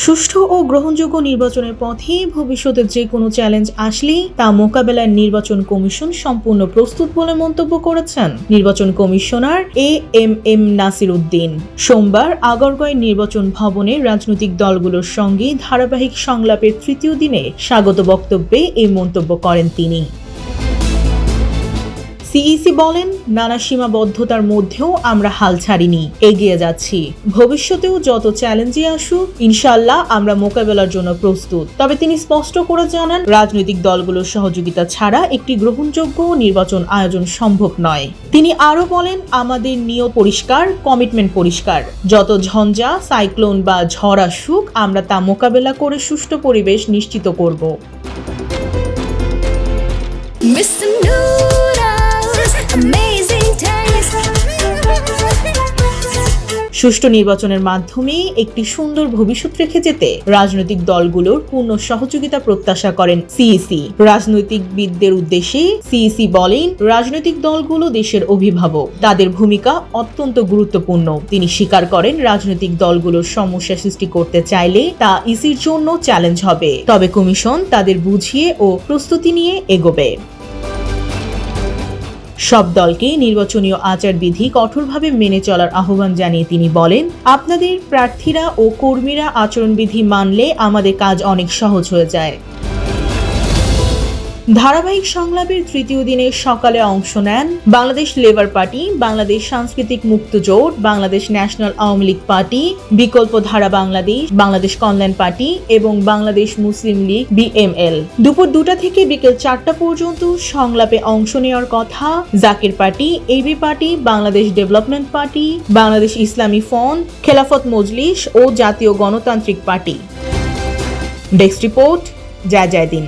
সুষ্ঠু ও গ্রহণযোগ্য নির্বাচনের পথে ভবিষ্যতে যে কোনো চ্যালেঞ্জ আসলেই তা মোকাবেলায় নির্বাচন কমিশন সম্পূর্ণ প্রস্তুত বলে মন্তব্য করেছেন নির্বাচন commissioner A M M Nasir Uddin সোমবার আগরগয় নির্বাচন ভবনে রাজনৈতিক দলগুলোর সঙ্গে ধারাবাহিক সংলাপের তৃতীয় দিনে স্বাগত বক্তব্যে এই মন্তব্য করেন তিনি। সিইসি বলেন নানা সীমাবদ্ধতার মধ্যেও আমরা হাল ছাড়িনি এগিয়ে যাচ্ছি। ভবিষ্যতেও যত চ্যালেঞ্জই আসুক ইনশাল্লাহ আমরা মোকাবেলার জন্য প্রস্তুত। তবে তিনি স্পষ্ট করে জানান রাজনৈতিক দলগুলোর সহযোগিতা ছাড়া একটি গ্রহণযোগ্য নির্বাচন আয়োজন সম্ভব নয়। তিনি আরও বলেন আমাদের নিয়ত পরিষ্কার কমিটমেন্ট পরিষ্কার। যত ঝঞ্ঝা সাইক্লোন বা ঝড় আসুক আমরা তা মোকাবেলা করে সুষ্ঠু পরিবেশ নিশ্চিত করব। Mr. Noodles, সুষ্ঠু নির্বাচনের মাধ্যমে একটি সুন্দর ভবিষ্যৎ রেখে যেতে রাজনৈতিক দলগুলোর পূর্ণ সহযোগিতা প্রত্যাশা করেন সিইসি। রাজনৈতিকবিদদের উদ্দেশ্যে সিইসি বলেন, রাজনৈতিক দলগুলো দেশের অভিভাবক। তাদের ভূমিকা অত্যন্ত গুরুত্বপূর্ণ। তিনি স্বীকার করেন, রাজনৈতিক দলগুলোর সমস্যা সৃষ্টি করতে চাইলে তা ইসির জন্য চ্যালেঞ্জ হবে। তবে কমিশন তাদের বুঝিয়ে ও প্রস্তুতি নিয়ে এগোবে। সব দলকে নির্বাচনীয় আচারবিধি কঠোরভাবে মেনে চলার আহ্বান জানিয়ে তিনি বলেন, আপনাদের প্রার্থীরা ও কর্মীরা আচরণবিধি মানলে আমাদের কাজ অনেক সহজ হয়ে যায়। ধারাবাহিক সংলাপের তৃতীয় দিনে সকালে অংশ নেন বাংলাদেশ লেবার পার্টি, বাংলাদেশ সাংস্কৃতিক মুক্ত জোট, বাংলাদেশ ন্যাশনাল আওয়ামী লীগ পার্টি, বিকল্প ধারা বাংলাদেশ বাংলাদেশ কল্যাণ পার্টি এবং বাংলাদেশ মুসলিম লীগ বিএমএল। দুপুর দুটা থেকে বিকেল চারটা পর্যন্ত সংলাপে অংশ নেওয়ার কথা Zakir party AB party, Bangladesh development party, Bangladesh Islami front Khelafat Majlis ও Jatiya Ganatantrik party. Desk report, জয় জয় দিন।